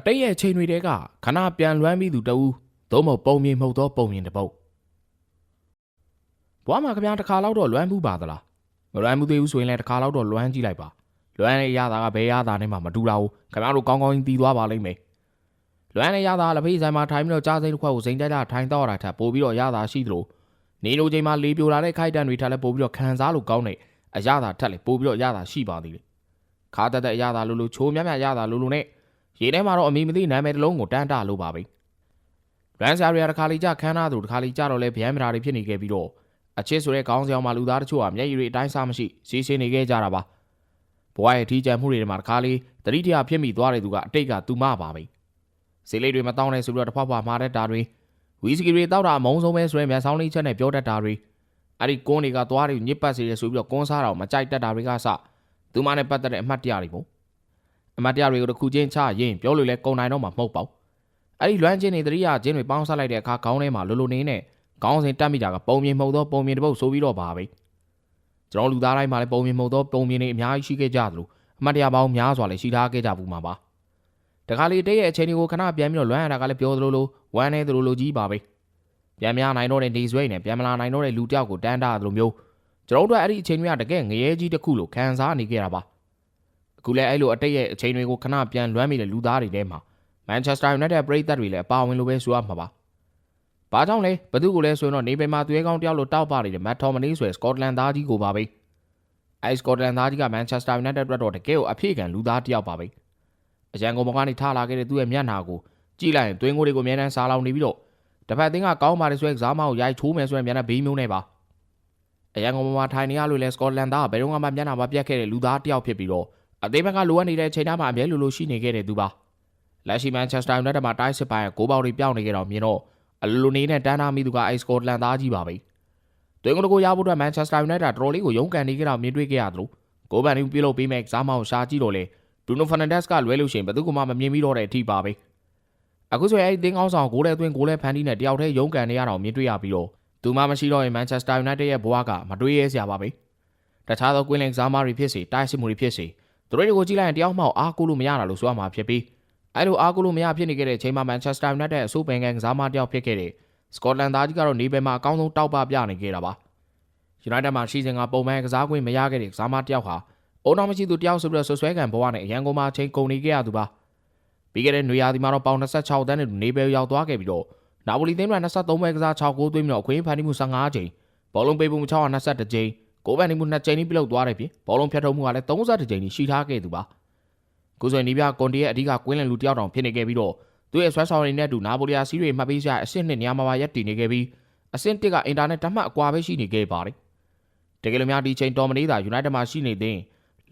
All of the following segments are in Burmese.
အတိတ်ရဲ့ချိန်တွေတဲကခဏပြန်လွမ်းပြီးသူတဦးသို့မဟုတ်ပုံမြင်မှုတ်သောပုံမြင်တစ်ပုတ်ဘွားမှာခင်ဗျားတစ်ခါလောက်တော့လွမ်းမှုပါသလားမလွမ်းမှုသေးဘူးဆိုရင်လည်းတစ်ခါလောက်တော့လွမ်းကြည့်လိုက်ပါလွမ်းရဲ့ရတာကဘယ်ရတာနဲ့မှမတူတာဘူးခင်ဗျားတို့ကောင်းကောင်းသိသွားပါလိမ့်မယ်လွမ်းရဲ့ရတာလက်ဖေးဆိုင်မှာထိုင်ပြီးတော့ကြားစိမ့်တစ်ခွက်ကိုစိမ့်တိုက်တာထိုင်တော့တာထပ်ပို့ပြီးတော့ရတာရှိသလိုနေလိုချိန်မှာလေပြိုလာတဲ့ခိုက်တန်တွေထပ်လည်းပို့ပြီးတော့ခံစားလို့ကောင်းတဲ့အရသာထက်လည်းပို့ပြီးတော့ရတာရှိပါသေးတယ်ခါတက်တဲ့အရသာလိုလိုချိုးမြတ်မြတ်ရတာလိုလိုနဲ့ ရေထဲမှာတော့အမီမသိနာမည်တစ်လုံးကိုတန်းတလို့ပါပဲ။ရန်ဆာရီယာတစ်ခါလေးကြခန်းသားသူတစ်ခါလေးကြတော့လဲဗျမ်းမရာတွေဖြစ်နေခဲ့ပြီးတော့အချစ်ဆိုတဲ့ခေါင်းဆောင်မှာလူသားတချို့ဟာမျက်ရည်တွေအတိုင်းစားမရှိစီးဆင်းနေခဲ့ကြတာပါ။ဘဝရဲ့ထီးကြံမှုတွေထဲမှာတစ်ခါလေးတတိတရဖြစ်မိသွားတဲ့သူကအတိတ်ကသူမပါပဲ။ဈေးလေးတွေမတောင်းနဲ့ဆိုပြီးတော့တစ်ဖွားဖွားမှာတဲ့တာတွေဝီစကီတွေတောက်တာအမုန်းဆုံးပဲဆိုရင်မျက်စောင်းလေးချက်နဲ့ပြောတတ်တာတွေအဲ့ဒီကွန်းတွေကသွားတွေညစ်ပတ်စေတယ်ဆိုပြီးတော့ကွန်းစားတာကိုမကြိုက်တတ်တာတွေကစသူမနဲ့ပတ်သက်တဲ့အမှတ်တရတွေပေါ့ အမတ်တရားတွေကိုတစ်ခုချင်းချရင်ပြောလို့လဲကုံနိုင်တော့မှာမဟုတ်ပါဘူး။အဲ့ဒီလွမ်းချင်းတွေတရိယာချင်းတွေပေါင်းဆက်လိုက်တဲ့အခါခေါင်းထဲမှာလိုလိုနေနဲ့ခေါင်းစဉ်တက်မိတာကပုံမြင်မှုသောပုံမြင်တစ်ပုတ်ဆိုပြီးတော့ပါပဲ။ကျွန်တော်လူသားတိုင်းမှာလည်းပုံမြင်မှုသောပုံမြင်တွေအများကြီးရှိခဲ့ကြသလိုအမတ်တရားပေါင်းများစွာလည်းရှိထားခဲ့ကြဘူးမှာပါ။တခါလေတည့်ရဲ့အချိန်တွေကိုခဏပြန်ပြီးတော့လွမ်းရတာကလည်းပြောသလိုလိုဝမ်းနေသလိုလိုကြီးပါပဲ။ပြန်များနိုင်တော့တဲ့နေဆွဲနဲ့ပြန်မလာနိုင်တော့တဲ့လူတယောက်ကိုတန်းတာသလိုမျိုးကျွန်တော်တို့အဲ့ဒီအချိန်တွေကတကယ်ငရဲကြီးတစ်ခုလိုခံစားနေခဲ့တာပါ။ အခုလည်းအဲ့လိုအတိတ်ရဲ့အချိန်တွေကိုခဏပြန်လွှမ်းမိတဲ့လူသားတွေထဲမှာမန်ချက်စတာယူနိုက်တက်ပရိသတ်တွေလည်းအပါဝင်လို့ပဲဆိုရမှာပါ။ဘာကြောင့်လဲဘသူကိုလဲဆိုရင်တော့နေပယ်မှာသွေးကောင်းတယောက်လိုတောက်ပနေတဲ့မတ်ထော်မနီဆိုတဲ့စကော့တလန်သားကြီးကိုပါပဲ။အဲစကော့တလန်သားကြီးကမန်ချက်စတာယူနိုက်တက်အတွက်တော့တကယ်ကိုအဖြစ်ခံလူသားတယောက်ပါပဲ။အရန်ကုန်ဘကနေထားလာခဲ့တဲ့သူ့ရဲ့မျက်နှာကိုကြည့်လိုက်ရင်သွင်းကိုတွေကိုအများနဲ့စားလောင်နေပြီးတော့တစ်ဖက်သင်းကကောင်းပါတယ်ဆိုရဲကစားမကိုရိုက်ချိုးမယ်ဆိုရင်မျက်နှာဘေးမျိုးနဲ့ပါ။အရန်ကုန်မှာထိုင်နေရလို့လဲစကော့တလန်သားကဘယ်တော့မှမျက်နှာမပြတ်ခဲ့တဲ့လူသားတယောက်ဖြစ်ပြီးတော့ အသေးဘက်ကလိုအပ်နေတဲ့အချိန်တိုင်းမှာအမြဲလိုလိုရှိနေခဲ့တဲ့သူပါလက်ရှိမန်ချက်စတာယူနိုက်တက်မှာတိုင်းစစ်ပိုင်းကကိုပေါက်တွေပြောင်းနေကြတော့မြင်တော့အလိုလိုနေနဲ့တန်းထားမိသူကအိုက်စကော့တလန်သားကြီးပါပဲတွင်ကလေးကိုရဖို့အတွက်မန်ချက်စတာယူနိုက်တက်တော်တော်လေးကိုရုန်းကန်နေကြတော့မြင်တွေ့ခဲ့ရသလိုကိုဗန်နီပြုလုပ်ပေးမဲ့ဇာမောင်ရှာကြည့်တော့လေဘရူနိုဖာနန်ဒက်စ်ကလွဲလို့ရှိရင်ဘယ်သူမှမမြင်ပြီးတော့တဲ့အထိပါပဲအခုဆိုရင်အဲ့ဒီတင်းကောင်းဆောင်ဂိုးလဲသွင်းဂိုးလဲဖန်တီးနဲ့တယောက်တည်းရုန်းကန်နေရတော့မြင်တွေ့ရပြီးတော့သူမှမရှိတော့ရင်မန်ချက်စတာယူနိုက်တက်ရဲ့ဘဝကမတွေးရဲစရာပါပဲတခြားသောကွင်းလင်ကစားမားတွေဖြစ်စေတိုက်စစ်မှုတွေဖြစ်စေ သူတို့တွေကိုကြည့်လိုက်ရင်တယောက်မှအားကိုးလို့မရတာလို့ဆိုရမှာဖြစ်ပြီးအဲလိုအားကိုးလို့မရဖြစ်နေခဲ့တဲ့ချိန်မှာမန်ချက်စတာယူနိုက်တက်အဆိုးပင်ကန်ကစားမတယောက်ဖြစ်ခဲ့တဲ့စကော့တလန်သားကြီးကတော့နေပယ်မှာအကောင်းဆုံးတောက်ပပြနေခဲ့တာပါယူနိုက်တက်မှာရှိစဉ်ကပုံမှန်ကစားခွင့်မရခဲ့တဲ့ကစားမတယောက်ဟာအုံတော်မရှိသူတယောက်ဆိုပြီးတော့ဆွဆွဲခံဘဝနဲ့အရန်ကုန်မှာအချိန်ကုန်နေခဲ့ရသူပါပြီးခဲ့တဲ့နွေရာသီမှာတော့ပေါင်26တန်းနဲ့နေပယ်ရောက်သွားခဲ့ပြီးတော့နာပိုလီသင်းက23ပွဲကစား6ဂိုးသွင်းပြီးတော့အခွင့်အရေးဖန်တီးမှု15ချိန်ဘောလုံးပေးပုံ622ချိန် ကိုဗန်နီမှု2ချိန်ပြီးပြုလုပ်သွားတယ်ပြင်ဘောလုံးဖြတ်ထုတ်မှုကလည်း30ချိန်ရှိထားခဲ့သူပါကိုယ်ဆိုရင်ဒီပြကွန်တီရဲ့အဓိကကွင်းလင်လူတယောက်တောင်ဖြစ်နေခဲ့ပြီးတော့သူ့ရဲ့ဆွဲဆောင်ရည်နဲ့အတူနာပိုလီယာစီးတွေမှတ်ပေးစရာအဆင့်နှစ်နေရာမှာပါရပ်တည်နေခဲ့ပြီးအဆင့်တစ်ကအင်တာနက်တမှတ်အကွာပဲရှိနေခဲ့ပါတယ်တကယ်လို့များဒီချိန်တော်မနေတာယူနိုက်တက်မှာရှိနေသေး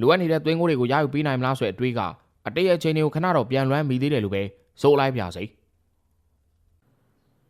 လိုအပ်နေတဲ့သွင်းကိုတွေကိုရယူပေးနိုင်မလားဆိုတဲ့အတွေးကအတိတ်ရဲ့ချိန်တွေကိုခဏတော့ပြန်လွှမ်းမိသေးတယ်လို့ပဲဆိုလိုက်ပြစေ